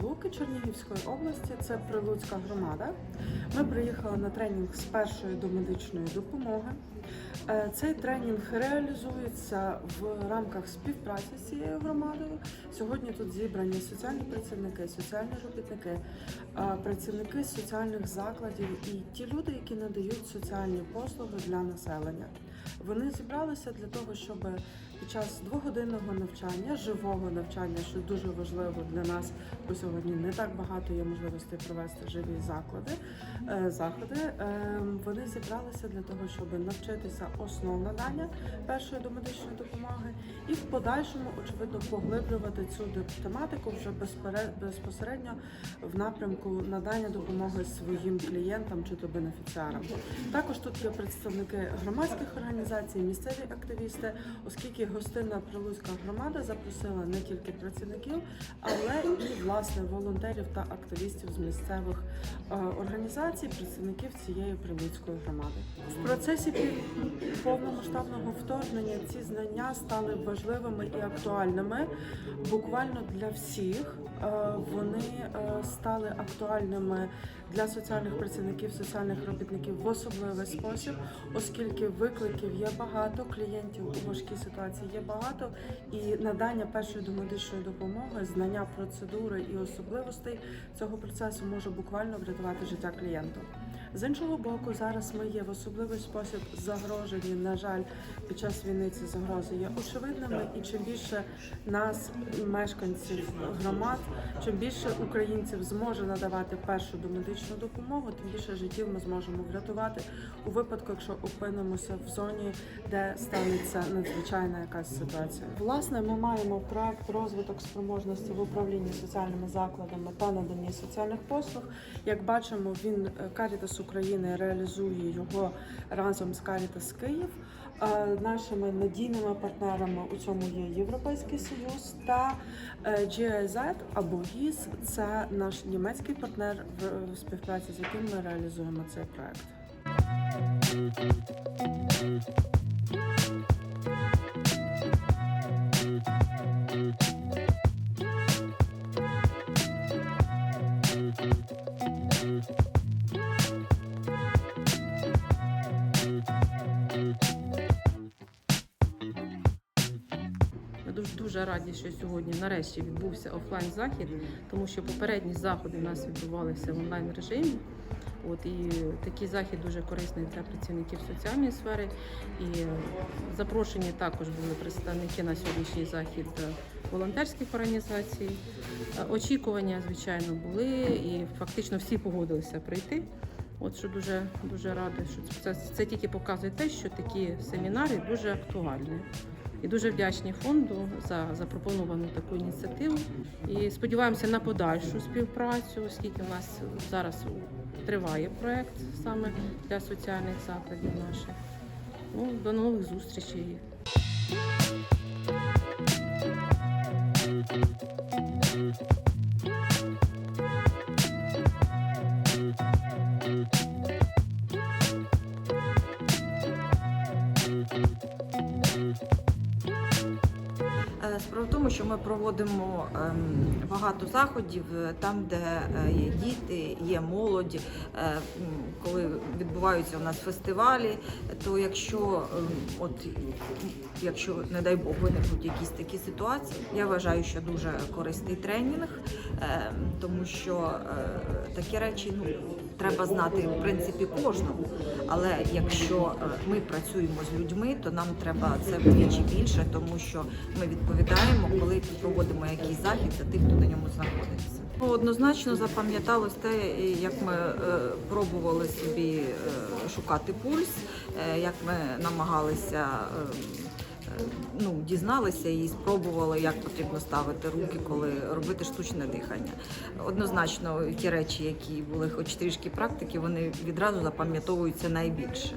Буки Чернігівської області, це Прилуцька громада. Ми приїхали на тренінг з першої домедичної допомоги. Е, Цей тренінг реалізується в рамках співпраці з цією громадою. Сьогодні тут зібрані соціальні працівники, соціальні робітники, е, працівники соціальних закладів і ті люди, які надають соціальні послуги для населення. Вони зібралися для того, щоб під час двогодинного навчання, живого навчання, що дуже важливо для нас, бо сьогодні не так багато є можливостей провести живі заклади, е, заходи. е, Вони зібралися для того, щоб навчитися основ надання першої домедичної допомоги і в подальшому, очевидно, поглиблювати цю тематику вже безпосередньо в напрямку надання допомоги своїм клієнтам чи то бенефіціарам. Також тут є представники громадських організацій, місцеві активісти, оскільки гостинна Прилуцька громада запросила не тільки працівників, але і власне волонтерів та активістів з місцевих е, організацій, представників цієї Прилуцької громади. В процесі повномасштабного вторгнення ці знання стали важливими і актуальними буквально для всіх. Е, Вони е, стали актуальними для соціальних працівників, соціальних робітників в особливий спосіб, оскільки викликів є багато, клієнтів у важкій ситуації є багато, і надання першої домедичної допомоги, знання процедури і особливостей цього процесу може буквально врятувати життя клієнту. З іншого боку, зараз ми є в особливий спосіб загрожені. На жаль, під час війни ці загрози є очевидними, і чим більше нас, мешканців громад, чим більше українців зможе надавати першу домедичну допомогу, тим більше життів ми зможемо врятувати у випадку, якщо опинимося в зоні, де станеться надзвичайна якась ситуація. Власне, ми маємо проект розвиток спроможності в управлінні соціальними закладами та наданні соціальних послуг. Як бачимо, він е, Caritas України реалізує його разом з Caritas Київ. Е, Нашими надійними партнерами у цьому є Європейський Союз та е, GIZ або GIS – це наш німецький партнер в співпраці з яким ми реалізуємо цей проект. Дуже раді, що сьогодні нарешті відбувся офлайн захід, тому що попередні заходи у нас відбувалися в онлайн режимі. От і такий захід дуже корисний для працівників соціальної сфери. І запрошені також були представники на сьогоднішній захід волонтерських організацій. Очікування, звичайно, були, і фактично всі погодилися прийти. От що дуже дуже рада, що це, це тільки показує те, що такі семінари дуже актуальні. І дуже вдячні фонду за запропоновану таку ініціативу. І сподіваємося на подальшу співпрацю, оскільки у нас зараз триває проект саме для соціальних закладів наших. Ну, до нових зустрічей. Справа в тому, що ми проводимо ем, багато заходів е, там, де е, є діти, є молодь. Е, Коли відбуваються у нас фестивалі, то якщо ем, от якщо, не дай Бог, виникнуть якісь такі ситуації, я вважаю, що дуже корисний тренінг, е, тому що такі речі ну, треба знати в принципі кожному. Але якщо е, ми працюємо з людьми, то нам треба це вдвічі більше, тому що ми відповідаємо, коли проводимо якийсь захід за тих, хто на ньому знаходиться. Ну, Однозначно запам'яталось те, як ми е, пробували собі е, шукати пульс, як ми намагалися. Ну, дізналися і спробували, як потрібно ставити руки, коли робити штучне дихання. Однозначно, ті речі, які були хоч трішки практики, вони відразу запам'ятовуються найбільше.